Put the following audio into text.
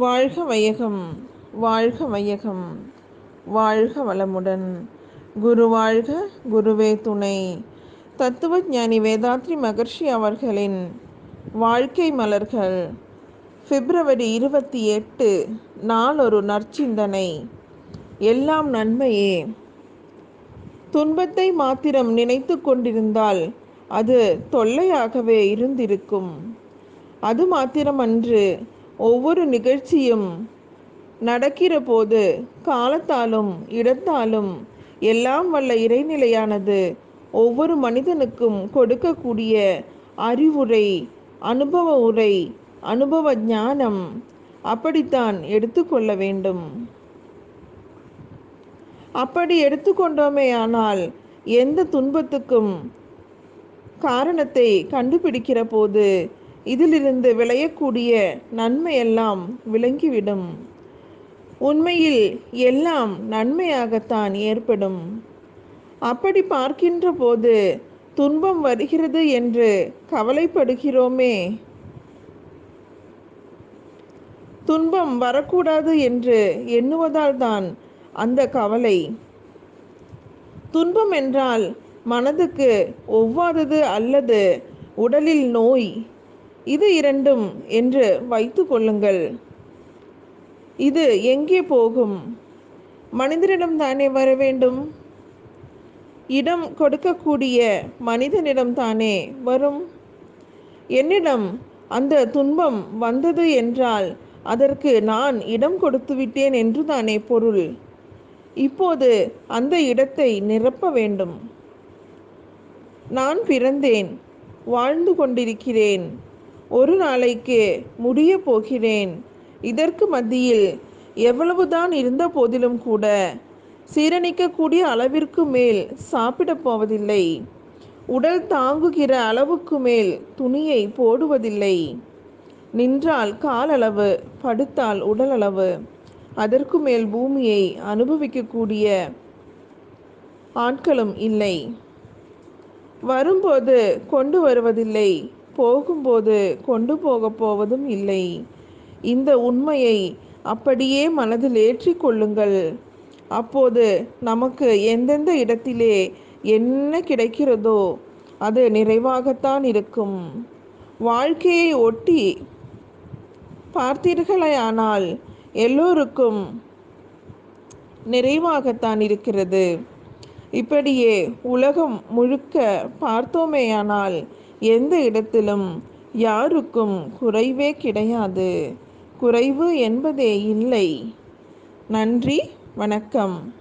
வாழ்க வையகம் வாழ்க வையகம் வாழ்க வளமுடன். குரு வாழ்க குருவே துணை. தத்துவ ஞானி வேதாத்ரி மகர்ஷி அவர்களின் வாழ்க்கை மலர்கள். பிப்ரவரி இருபத்தி எட்டு நாளொரு நற்சிந்தனை. எல்லாம் நன்மையே. துன்பத்தை மாத்திரம் நினைத்து கொண்டிருந்தால் அது தொல்லையாகவே இருந்திருக்கும். அது மாத்திரமன்று ஒவ்வொரு நிகழ்ச்சியும் நடக்கிற போது காலத்தாலும் இடத்தாலும் எல்லாம் வல்ல இறைநிலையானது ஒவ்வொரு மனிதனுக்கும் கொடுக்கக்கூடிய அறிவுரை அனுபவ உரை அனுபவ ஞானம் அப்படித்தான் எடுத்துக்கொள்ள வேண்டும். அப்படி எடுத்துக்கொண்டோமே ஆனால் எந்த துன்பத்துக்கும் காரணத்தை கண்டுபிடிக்கிற போது இதிலிருந்து விளையக்கூடிய நன்மையெல்லாம் விளங்கிவிடும். உண்மையில் எல்லாம் நன்மையாகத்தான் ஏற்படும். அப்படி பார்க்கின்ற போது துன்பம் வருகிறது என்று கவலைப்படுகிறோமே. துன்பம் வரக்கூடாது என்று எண்ணுவதால் தான் அந்த கவலை. துன்பம் என்றால் மனதுக்கு ஒவ்வாதது அல்லது உடலில் நோய் இது இரண்டும் என்று வைத்து கொள்ளுங்கள். இது எங்கே போகும்? மனிதனிடம் தானே வர வேண்டும்? இடம் கொடுக்கக்கூடிய மனிதனிடம் தானே வரும்? என்னிடம் அந்த துன்பம் வந்தது என்றால் அதற்கு நான் இடம் கொடுத்து விட்டேன் என்று தானே பொருள். இப்போது அந்த இடத்தை நிரப்ப வேண்டும். நான் பிறந்தேன் வாழ்ந்து கொண்டிருக்கிறேன். ஒரு நாளைக்கு முடிய போகிறேன். இதற்கு மத்தியில் எவ்வளவுதான் இருந்த போதிலும் கூட சீரணிக்கக்கூடிய அளவிற்கு மேல் சாப்பிடப் போவதில்லை. உடல் தாங்குகிற அளவுக்கு மேல் துணியை போடுவதில்லை. நின்றால் காலளவு படுத்தால் உடலளவு. அதற்கு மேல் பூமியை அனுபவிக்கக்கூடிய ஆட்களும் இல்லை. வரும்போது கொண்டு வருவதில்லை. போகும்போது கொண்டு போகப் போவதும் இல்லை. இந்த உண்மையை அப்படியே மனதில் ஏற்றி கொள்ளுங்கள். அப்போது நமக்கு எந்தெந்த இடத்திலே என்ன கிடைக்கிறதோ அது நிறைவாகத்தான் இருக்கும். வாழ்க்கையை ஒட்டி பார்த்தீர்களேயானால் எல்லோருக்கும் நிறைவாகத்தான் இருக்கிறது. இப்படியே உலகம் முழுக்க பார்த்தோமேயானால் எந்த இடத்திலும் யாருக்கும் குறைவே கிடையாது. குறைவு என்பதே இல்லை. நன்றி வணக்கம்.